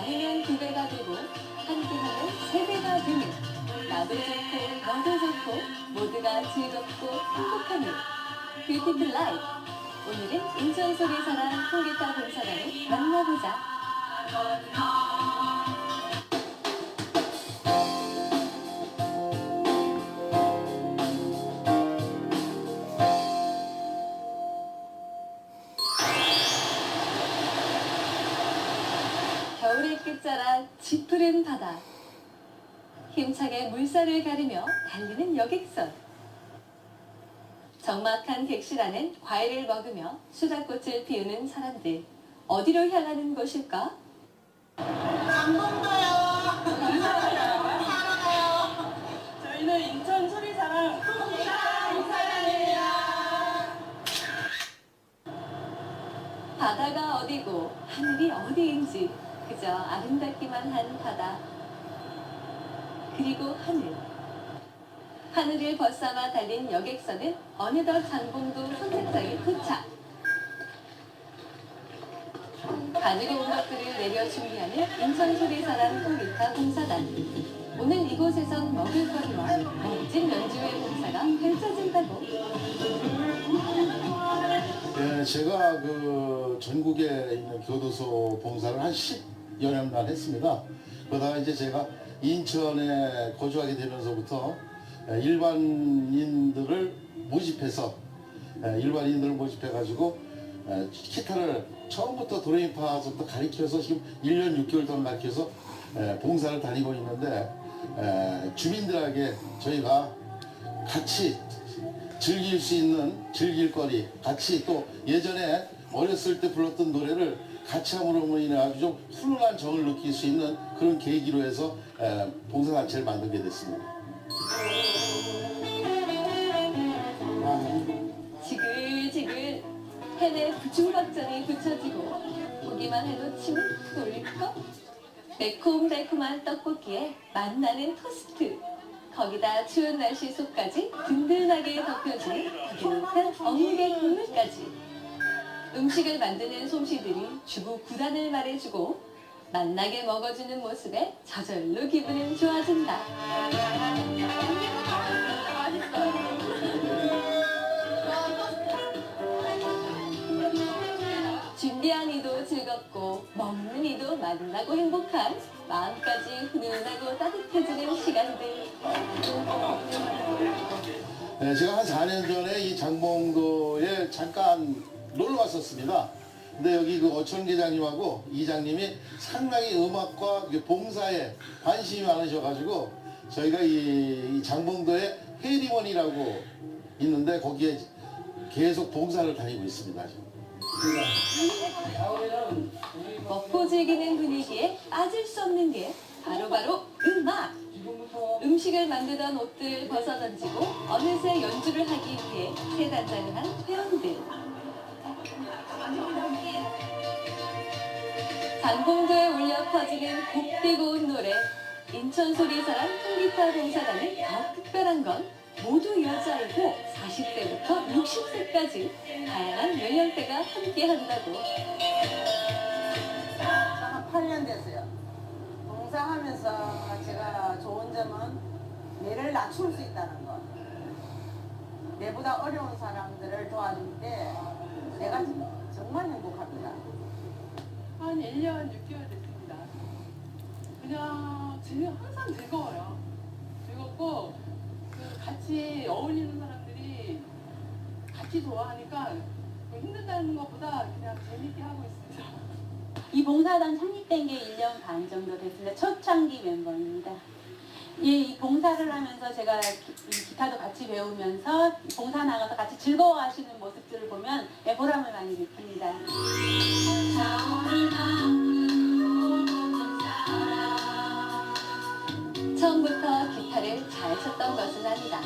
많으면 두 배가 되고 한 끼면은 세 배가 되는 나도 좋고 너도 좋고 모두가 즐겁고 행복하는 뷰티풀 라이프 오늘은 인천 속의 사랑 통기타 본사장을 만나보자. 끝자락 짙푸른 바다. 힘차게 물살을 가르며 달리는 여객선. 적막한 객실 안엔 과일을 먹으며 수다꽃을 피우는 사람들. 어디로 향하는 곳일까? 저희는 인천 소리사랑 바다가 어디고 하늘이 어디인지 그저 아름답기만 한 바다. 그리고 하늘. 하늘을 벗삼아 달린 여객선은 어느덧 장봉도 선착장에 도착. 온 것들을 내려 준비하는 인천 소리사랑 통기타 봉사단. 오늘 이곳에선 먹을거리와 멋진 연주회 봉사가 펼쳐진다고. 예, 제가 그 전국에 있는 교도소 봉사를 한 10 여 년간 했습니다. 그러다가 이제 제가 인천에 거주하게 되면서부터 예, 일반인들을 모집해서 예, 일반인들을 모집해가지고 예, 기타를 처음부터 도레미파서부터 가르쳐서 지금 1년 6개월 동안 가르쳐서 예, 봉사를 다니고 있는데 예, 주민들에게 저희가 같이 즐길 수 있는 즐길 거리 같이 또 예전에 어렸을 때 불렀던 노래를 같이 함으로 인해 아주 좀 훈훈한 정을 느낄 수 있는 그런 계기로 해서 에, 봉사단체를 만들게 됐습니다. 지글지글 팬에 부중박전이 붙여지고 보기만 해도 침이 꿀꺽 매콤달콤한 떡볶이에 맛나는 토스트. 거기다 추운 날씨 속까지 든든하게 덮여진 따뜻한 어묵의 국물까지 음식을 만드는 솜씨들이 주부 구단을 말해주고 맛나게 먹어주는 모습에 저절로 기분은 좋아진다. 준비한 이도 즐겁고 먹는 이도 만나고 행복한 마음까지 훈훈하고 따뜻해지는 시간들. 네, 제가 한 4년 전에 이 장봉도에 잠깐 놀러 왔었습니다. 근데 여기 그 어천 계장님하고 이장님이 상당히 음악과 이게 봉사에 관심이 많으셔가지고 저희가 이, 이 장봉도에 해리원이라고 있는데 거기에 계속 봉사를 다니고 있습니다. 먹고 즐기는 분위기에 빠질 수 없는 게 바로바로 음악 음식을 만들던 옷들 벗어던지고 어느새 연주를 하기 위해 새 단장을 한 회원들 장봉도에 울려 퍼지는 곱디고운 노래 인천 소리사랑 통기타 봉사단은 더 특별한 건 모두 여자이고 40대부터 60세까지 다양한 연령대가 함께 한다고 한 8년 됐어요. 봉사하면서 제가 좋은 점은 뇌를 낮출 수 있다는 것. 내보다 어려운 사람들을 도와줄 때 내가 정말 행복합니다. 한 1년 6개월 됐습니다. 그냥 즐, 항상 즐거워요. 즐겁고 그 같이 어울리는 사람들이 같이 좋아하니까 그 힘든다는 것보다 그냥 재밌게 하고 있습니다. 이 봉사단 창립된 게 1년 반 정도 됐습니다. 초창기 멤버입니다. 예, 이 봉사를 하면서 제가 기, 이 기타도 같이 배우면서 봉사 나가서 같이 즐거워하시는 모습들을 보면 예, 보람을 많이 느낍니다. 처음부터 기타를 잘 쳤던 것은 아니다.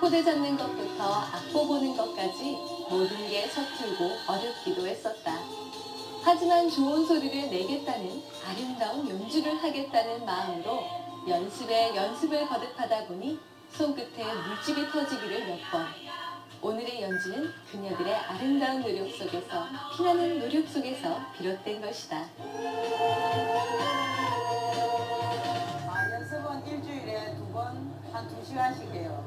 코드 잡는 것부터 악보 보는 것까지 모든 게 서툴고 어렵기도 했었다. 하지만 좋은 소리를 내겠다는 아름다운 연주를 하겠다는 마음으로 연습에 연습을 거듭하다 보니 손끝에 물집이 터지기를 몇 번. 오늘의 연주는 그녀들의 아름다운 노력 속에서 피나는 노력 속에서 비롯된 것이다. 아, 연습은 일주일 2시간씩 해요.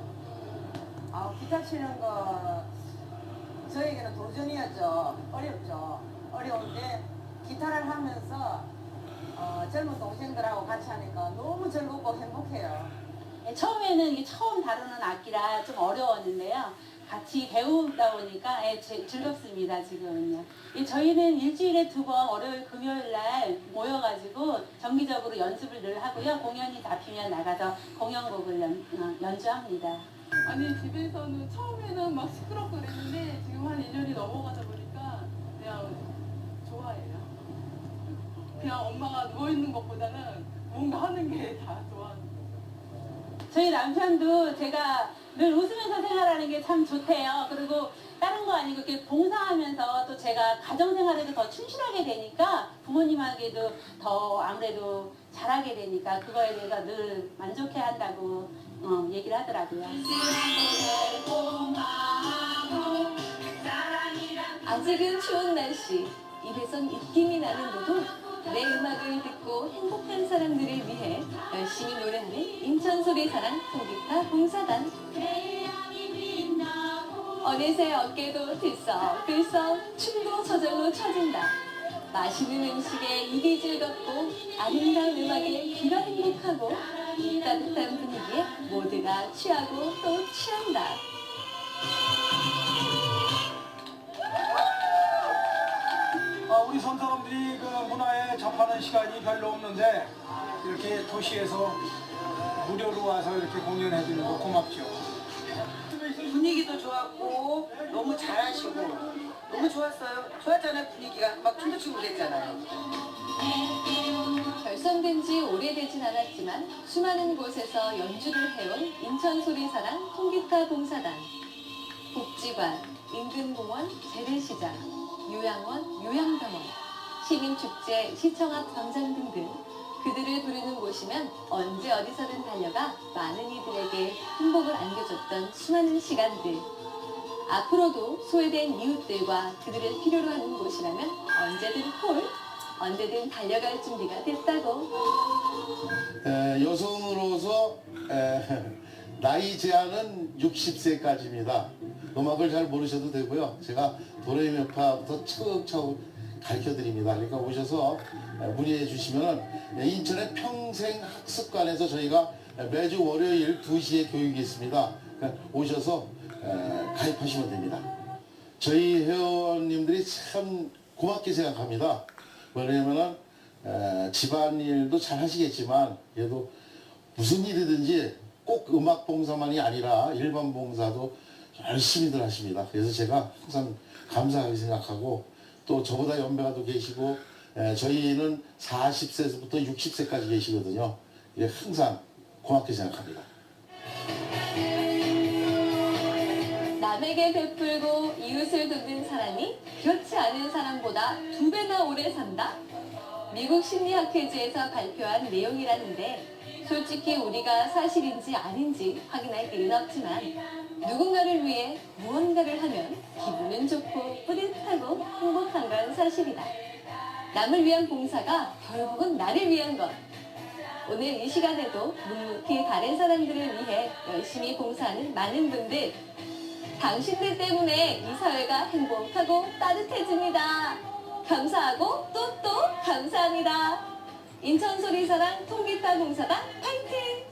아, 기타 치는 거 저에게는 도전이었죠. 어렵죠. 어려운데 기타를 하면서 어, 젊은 동생들하고 같이 하니까 너무 즐겁고 행복해요. 네, 처음에는 이게 처음 다루는 악기라 좀 어려웠는데요. 같이 배우다 보니까 예, 제- 즐겁습니다 지금은요. 이 저희는 일주일에 두 번 월요일 금요일 날 모여가지고 정기적으로 연습을 늘 하고요. 공연이 잡히면 나가서 공연곡을 연, 어, 연주합니다. 아니 집에서는 처음에는 막 시끄럽고 그랬는데 지금 한 1년이 넘어가다 보니까 그냥 좋아해요. 그냥 엄마가 누워있는 것보다는 뭔가 하는 게 다 좋아하는 거예요. 저희 남편도 제가 늘 웃으면서 생활하는 게 참 좋대요. 그리고 다른 거 아니고 이렇게 봉사하면서 또 제가 가정생활에도 더 충실하게 되니까 부모님에게도 더 아무래도 잘하게 되니까 그거에 대해서 늘 만족해 한다고 어, 얘기를 하더라고요. 아직은 추운 날씨, 입에선 입김이 나는데도 내 음악을 듣고 행복한 사람들을 위해 열심히 노래하는 인천소리 사랑 통기타 봉사단. 어느새 어깨도 들썩들썩 춤도 저절로 쳐진다. 맛있는 음식에 입이 즐겁고 아름다운 음악에 귀가 행복하고 이 따뜻한 분위기에 모두가 취하고 또 취한다. 우리 섬 사람들이 그 문화에 접하는 시간이 별로 없는데 이렇게 도시에서 무료로 와서 이렇게 공연해 주는 거 고맙죠. 분위기도 좋았고 너무 잘하시고 너무 좋았어요. 좋았잖아요 분위기가 막 춤도 추고 그랬잖아요. 결성된 지 오래되진 않았지만 수많은 곳에서 연주를 해온 인천소리사랑 통기타 봉사단 복지관, 인근공원, 재래시장, 요양원, 요양병원, 시민축제, 시청 앞 광장 등등 그들을 부르는 곳이면 언제 어디서든 달려가 많은 이들에게 행복을 안겨줬던 수많은 시간들 앞으로도 소외된 이웃들과 그들을 필요로 하는 곳이라면 언제든 콜, 언제든 달려갈 준비가 됐다고. 에, 여성으로서 에, 나이 제한은 60세까지입니다. 음악을 잘 모르셔도 되고요. 제가 도레미파부터 차곡차곡 가르쳐 드립니다. 그러니까 오셔서 에, 문의해 주시면 인천의 평생학습관에서 저희가 매주 월요일 2시에 교육이 있습니다. 그러니까 오셔서 에, 가입하시면 됩니다. 저희 회원님들이 참 고맙게 생각합니다. 왜냐면은 에, 집안일도 잘 하시겠지만 그래도 무슨 일이든지 꼭 음악 봉사만이 아니라 일반 봉사도 열심히들 하십니다. 그래서 제가 항상 감사하게 생각하고 또 저보다 연배가 또 계시고 에, 저희는 40세부터 60세까지 계시거든요. 예, 항상 고맙게 생각합니다. 남에게 베풀고 이웃을 돕는 사람이 그렇지 않은 사람보다 두 배나 오래 산다? 미국 심리학회지에서 발표한 내용이라는데 솔직히 우리가 사실인지 아닌지 확인할 길은 없지만 누군가를 위해 무언가를 하면 기분은 좋고 뿌듯하고 행복한 건 사실이다. 남을 위한 봉사가 결국은 나를 위한 것. 오늘 이 시간에도 묵묵히 다른 사람들을 위해 열심히 봉사하는 많은 분들 당신들 때문에 이 사회가 행복하고 따뜻해집니다. 감사하고 또 또 감사합니다. 인천소리사랑 통기타 봉사단 파이팅!